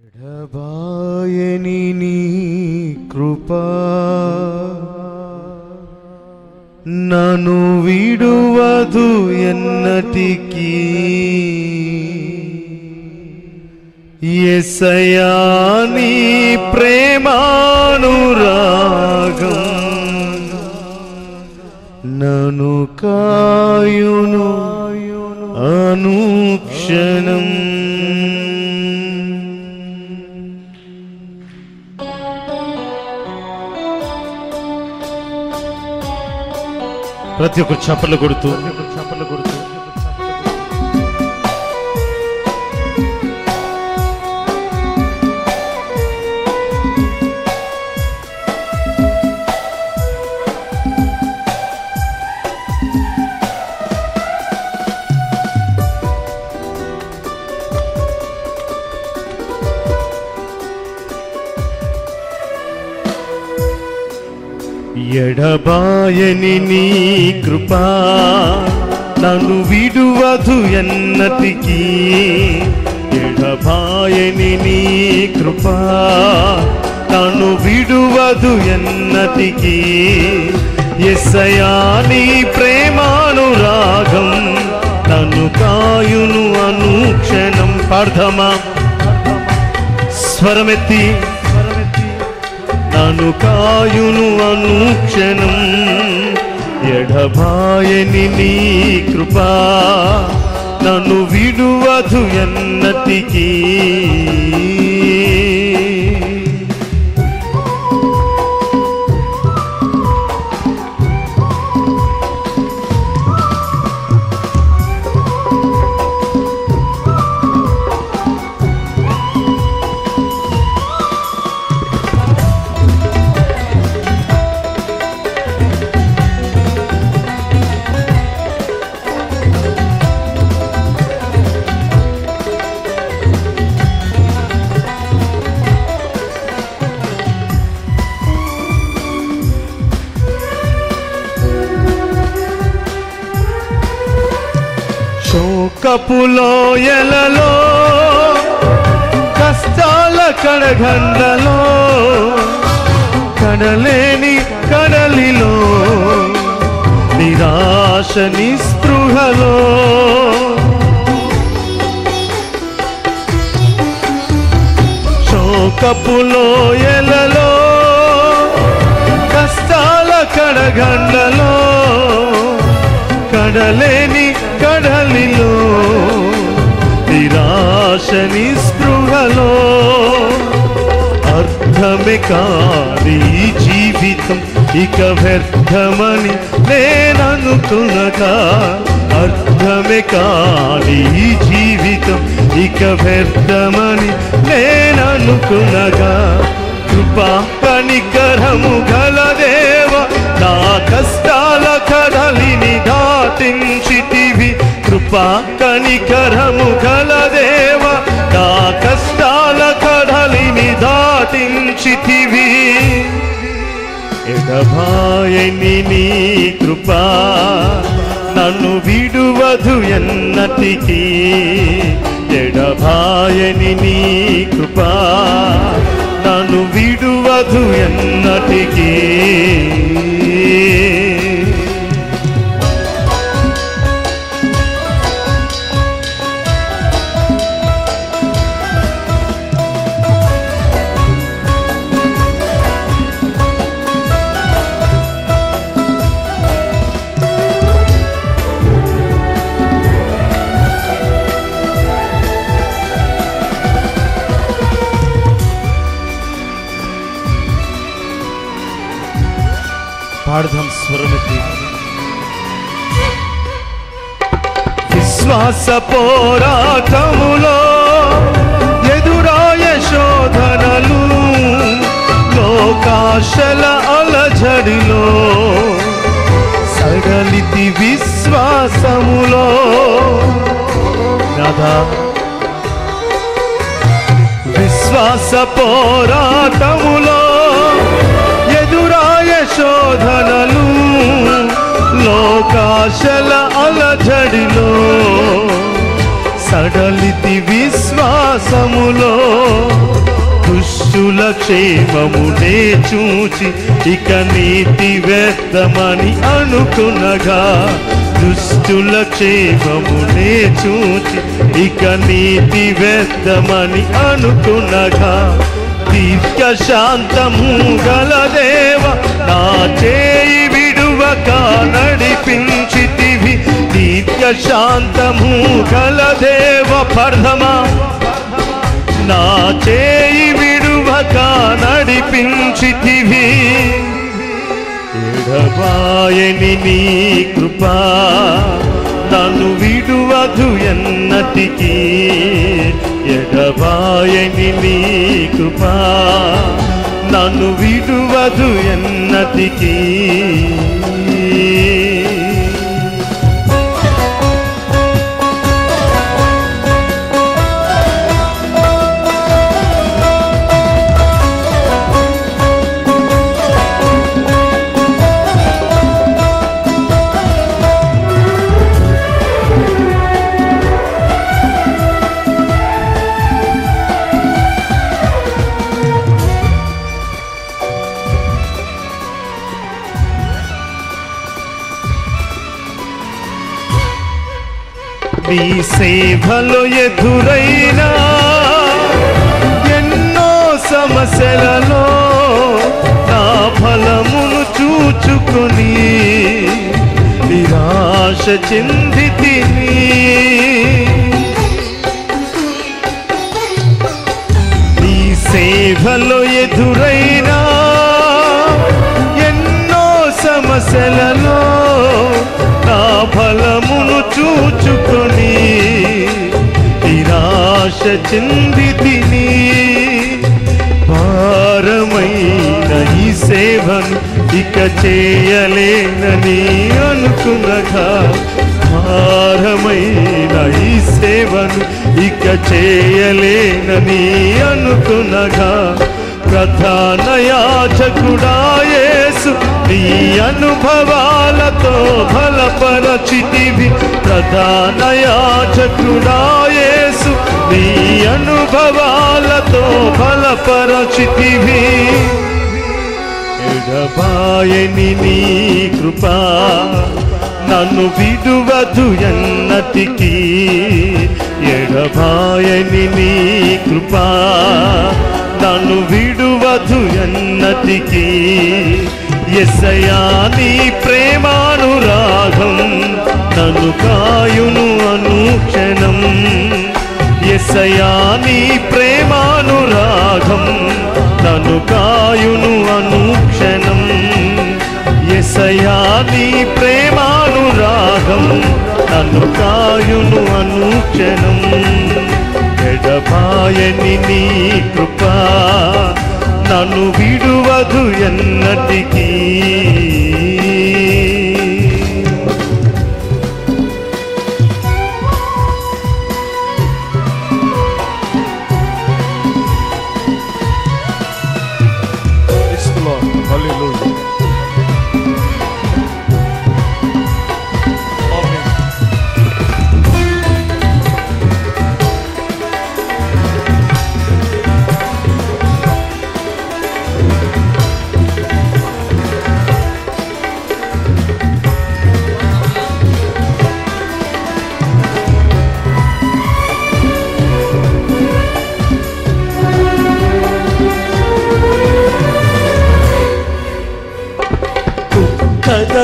ఎడబాయని నీ కృప. నను విడువదు ఎన్నటికీ. ఎసయా ప్రతి ఒక్కరు చప్పలు కొడుతూ చప్పలు కొడుతూ ఎడబాయని నీ కృపా. నన్ను విడువదు ఎన్నటికీ. ఎడబాయని నీ కృపా. నన్ను విడువదు ఎన్నటికీ. ఎస్సయా నీ ప్రేమానురాగం నన్ను కాయును అనుక్షణం. పార్థమా. స్వరమెత్తి నను కాయును అనుక్షణం. ఎడబాయని నీ కృపా నన్ను విడువదు ఎన్నటికీ. శోకపులోయలలో కష్టాల కడగండలో కడలేని కడలిలో నిరాశ నిస్పృహలో. శోకపులోయలలో కష్టాల కడగండలో కడలేని కడలిలో నిరాశని స్పృహలో అర్థమే కాని జీవితం ఇక వ్యర్థమని నేననుకునక అర్థమే కాని జీవితం ఇక వ్యర్థమని నేననుకునగా కృపా కనికరము గల దేవ నా కష్టాల కడలిని దాటించితివి కృపా కనికరము కలదేవ నా కష్టాల కడలిని దాటించితివి. ఎడబాయని నీ కృపా నన్ను విడువదు ఎన్నటికీ. ఎడబాయని నీ కృపా నన్ను విడువదు ఎన్నటికీ. విశ్వాస పోరాటములో ఎదురాయ శోధనలు లోకాశల అలజడిలో సడలితి విశ్వాసములో. నాదా విశ్వాస పోరాటములో ఎదురాయ శోధనలు లోకాశల అలజడిలో సడలితి విశ్వాసములో దుష్టుల క్షేమమునే చూచి ఇక నీతి వ్యర్థమని అనుకునగా దుష్టుల క్షేమమునే చూచి ఇక నీతి వ్యర్థమని అనుకునగా దీర్ఘ శాంతము గల దేవ నా చేయి విడువక నడిపించితివి. నిత్య శాంతము గల దేవ పర్ధమా. నా చేయి విడువక నడిపించితివి. ఎడబాయని నీ కృపా. నన్ను విడువదు ఎన్నటికి. ఎడబాయని నీ కృపా. నన్ను విడువదు ఎన్నటికీ. నీ సేవలో ఎదురైనా ఎన్నో సమస్యలలో నా ఫలమును చూచుకొని నిరాశ చెంది తిని నీ సేవలో ఎదురైనా చెంది తిని భారమైన ఈ సేవను ఇక చేయలేనని అనుకునగా భారమైన ఈ సేవను ఇక చేయలేనని అనుకునగా ప్రధాన యాజకుడా యేసు నీ అనుభవాలతో బలపరచితివి. ప్రధాన యాజకుడా యేసు నీ అనుభవాలతో ఫలపరచితివి ఎడబాయని నీ కృపా నన్ను విడువదు ఎన్నటికి. ఎడబాయని నీ కృపా నన్ను విడువదు ఎన్నటికి. ఎసయా నీ ప్రేమానురాగం నన్ను కాయును అనుక్షణం. ఎసయా నీ ప్రేమానురాగం? నన్ను కాయును అనుక్షణం. ఎసయా నీ ప్రేమానురాగం? నన్ను కాయును అనుక్షణం. ఎడబాయని నీ కృప నన్ను విడువదు ఎన్నటికీ.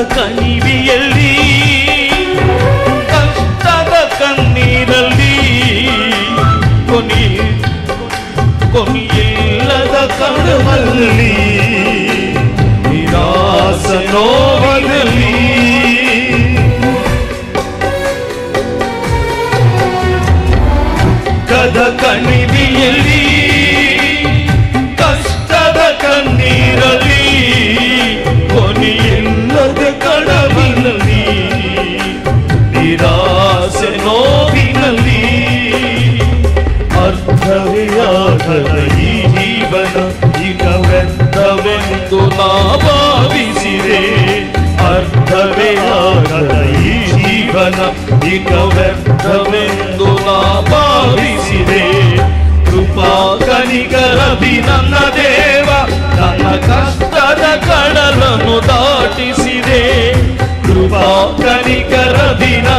ದುಃಖದ ಕಣಿವಿಯಲ್ಲಿ ಕಷ್ಟದ ಕಣ್ಣೀರಲ್ಲಿ ಕೊನಿ ಕೊನೆಯಿಲ್ಲದ ಕಡಮಲ್ಲಿ ನಿರಾಸ ನೋವದಲ್ಲಿ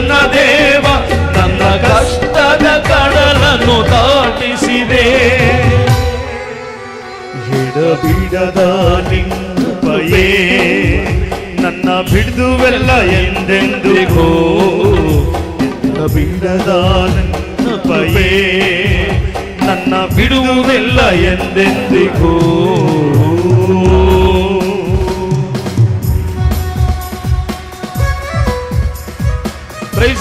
ನನ್ನ ದೇವ, ನನ್ನ ಕಷ್ಟದ ಕಡಲನ್ನು ದಾಟಿಸಿದೆ. ಎಡಬಿಡದ ನಿನ್ನಪಯೇ ನನ್ನ ಬಿಡುವೆಲ್ಲ ಎಂದೆಂದಿಗೂ. ಎಡಬಿಡದ ನಿನ್ನಪಯೇ ನನ್ನ ಬಿಡುವೆಲ್ಲ ಎಂದೆಂದಿಗೂ.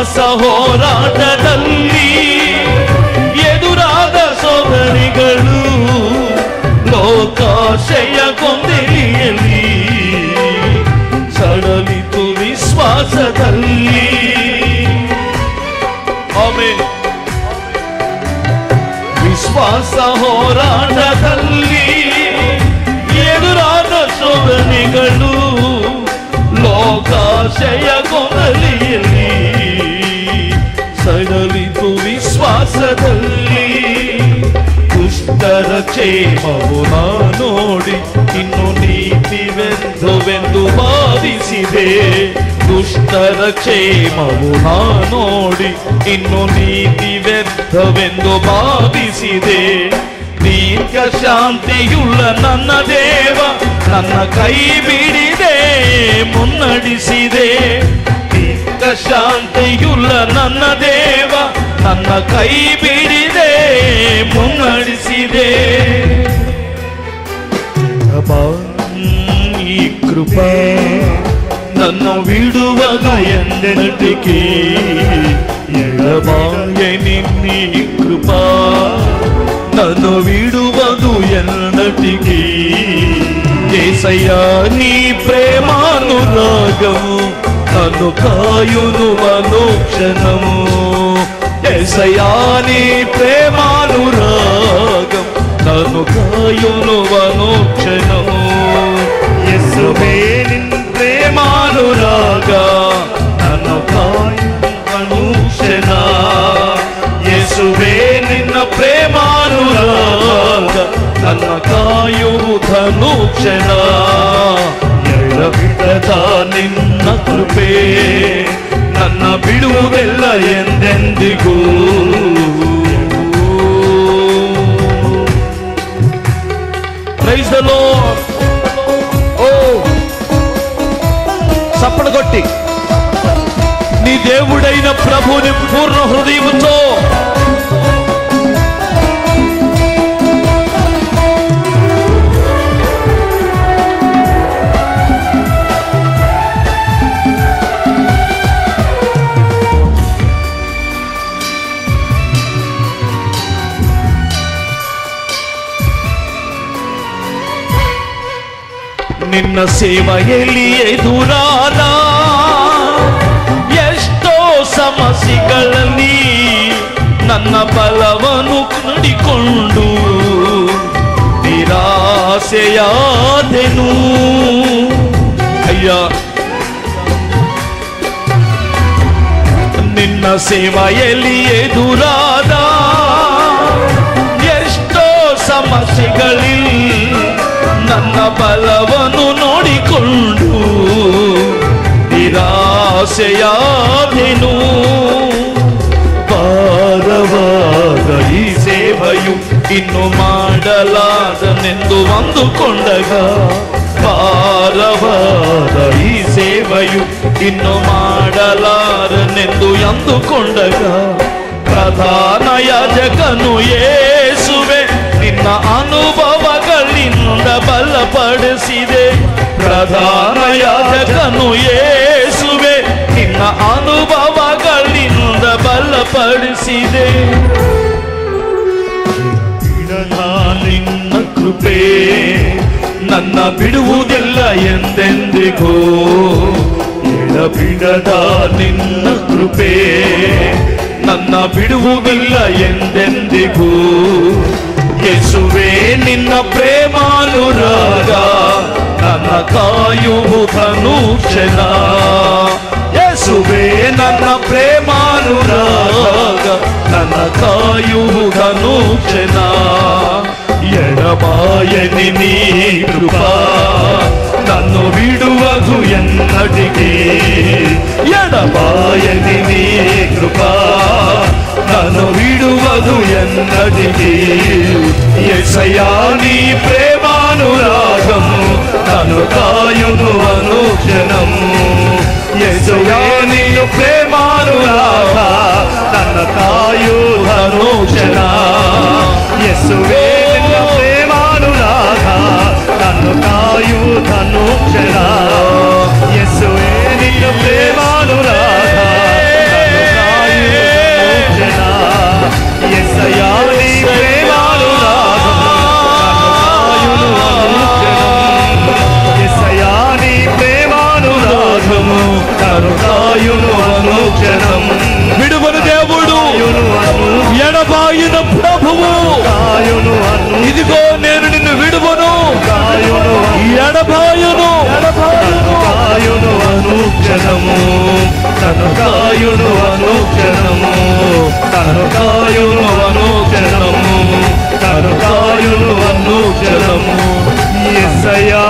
ವಿಶ್ವಾಸ ಹೋರಾಟದಲ್ಲಿ ಎದುರಾದ ಸೋದರಿಗಳು ಲೋಕಾಶಯ ದುಷ್ಟರ ಕ್ಷೇಮವು ನೋಡಿ, ಇನ್ನು ನೀತಿವೆಂದುವೆಂದು ಭಾವಿಸಿದೆ ದುಷ್ಟರ ಕ್ಷೇಮವು ನೋಡಿ, ಇನ್ನು ನೀತಿವೆಂದುವೆಂದು ಭಾವಿಸಿದೆ ದೀರ್ಘ ಶಾಂತಿಯುಳ್ಳ ನನ್ನ ದೇವ ನನ್ನ ಕೈ ಬಿಡಿದೆ, ಮುನ್ನಡೆಸಿದೆ. ದೀರ್ಘ ಶಾಂತಿಯುಳ್ಳ ನನ್ನ ದೇವ ನನ್ನ ಕೈ ಬಿಡಿದೆ ಮುನ್ನಡೆಸಿದೆ ಅಬ್ಬಾ, ಈ ಕೃಪಾ ನನ್ನ ವಿಡುವದು ಎಂದೆನಟಿಕೆ ಎಡಬಾಯ ನಿನ್ನಿ ಕೃಪಾ ನನ್ನ ವಿಡುವುದು ಎನ್ನಟಿಕೆ ಏಸಯ್ಯ ನೀ ప్రేమానురాగము నన్ను కాయును అనుక్షణము ఏసయాని ప్రేమాను రాగం తను కాయును వనోక్షణము ఎస్రుమే ప్రేమాను రాగా తను కాయును అనుక్షణ యేసువే నిన్న ప్రేమాను రాగా తన కాయు ధనుక్షణ ఎర్ర నిన్న కృపే. ನನ್ನ ಬಿಡುವುದೆಲ್ಲ ಎಂದೆಂದಿಗೂ Praise the Lord. ఓ చప్పడు కొట్టి నీ దేవుడైన ప్రభుని పూర్ణ హృదయముతో ನಿನ್ನ ಸೇವೆಯಲ್ಲಿ ಎದುರಾದ ಎಷ್ಟೋ ಸಮಸ್ಯೆಗಳಲ್ಲಿ ನನ್ನ ಬಲವನ್ನು ನುಡಿಕೊಂಡು ನಿರಾಸೆಯಾದೆನು ಅಯ್ಯ ನಿನ್ನ ಸೇವೆಯಲ್ಲಿ ಎದುರಾದ ಎಷ್ಟೋ ಸಮಸ್ಯೆಗಳಲ್ಲಿ ನನ್ನ ಬಲವನ್ನು ನಿರಾಸೆಯಾದೆನು ಭಾರವಾದ ಈ ಸೇವೆಯು ಇನ್ನು ಮಾಡಲಾದನೆಂದು ಅಂದುಕೊಂಡಗ ಭಾರವಾದ ಈ ಸೇವೆಯು ಇನ್ನು ಮಾಡಲಾರನೆಂದು ಅಂದುಕೊಂಡಗ ಪ್ರಧಾನ ಯಾಜಕನು ಯೇಸುವೆ ನಿನ್ನ ಅನುಭವಗಳಿಂದ ಬಲಪಡಿಸಿದೆ ಪ್ರಧಾನ ಯಾಜಕನು ಯೇಸುವೆ ನಿನ್ನ ಅನುಭವಗಳಿಂದ ಬಲಪಡಿಸಿದೆ ನಿನ್ನ ಕೃಪೆ ನನ್ನ ಬಿಡುವುದಿಲ್ಲ ಎಂದೆಂದಿಗೂ ಎಡಬಿಡದ ನಿನ್ನ ಕೃಪೆ ನನ್ನ ಬಿಡುವುದಿಲ್ಲ ಎಂದೆಂದಿಗೂ ಯೇಸುವೆ ನಿನ್ನ ಪ್ರೇಮಾನುರಾಗ ನನ್ನ ಕಾಯುವುದನು ಕ್ಷಣ ಯೇಸುವೆ ನನ್ನ ಪ್ರೇಮಾನುರಾಗ ನನ್ನ ಕಾಯುವುದನು ಕ್ಷಣ ಎಡಬಾಯನಿ ನೀ ಕೃಪಾ ನನ್ನು ಬಿಡುವುದು ಎನ್ನಡಿಗೆ ಎಡಬಾಯನಿ ನೀ ಕೃಪಾ ನಾನು ಬಿಡುವುದು ಎನ್ನಡಿಗೆ ಎಸಯ ನೀ ప్రేమానురాగము నన్ను కాయును అనుక్షణము యేసువే నిన్ను ప్రేమానురాధ తన తాయు ధనుషణ యేసువే నిన్ను ప్రేమానురాధ తన తాయు ధనుషణ యేసువే నిన్ను ప్రేమానురాధ తన తాయు ధనుషణ యేసయ్యా ఎడబాయిన ప్రభువు. ఇదిగో నేను నిన్ను విడువను. ఎడబాయును. అనుక్షణము తను కాయును అనుక్షణము తను కాయును అనుక్షణము తను కాయును అనుక్షణము ఎసయా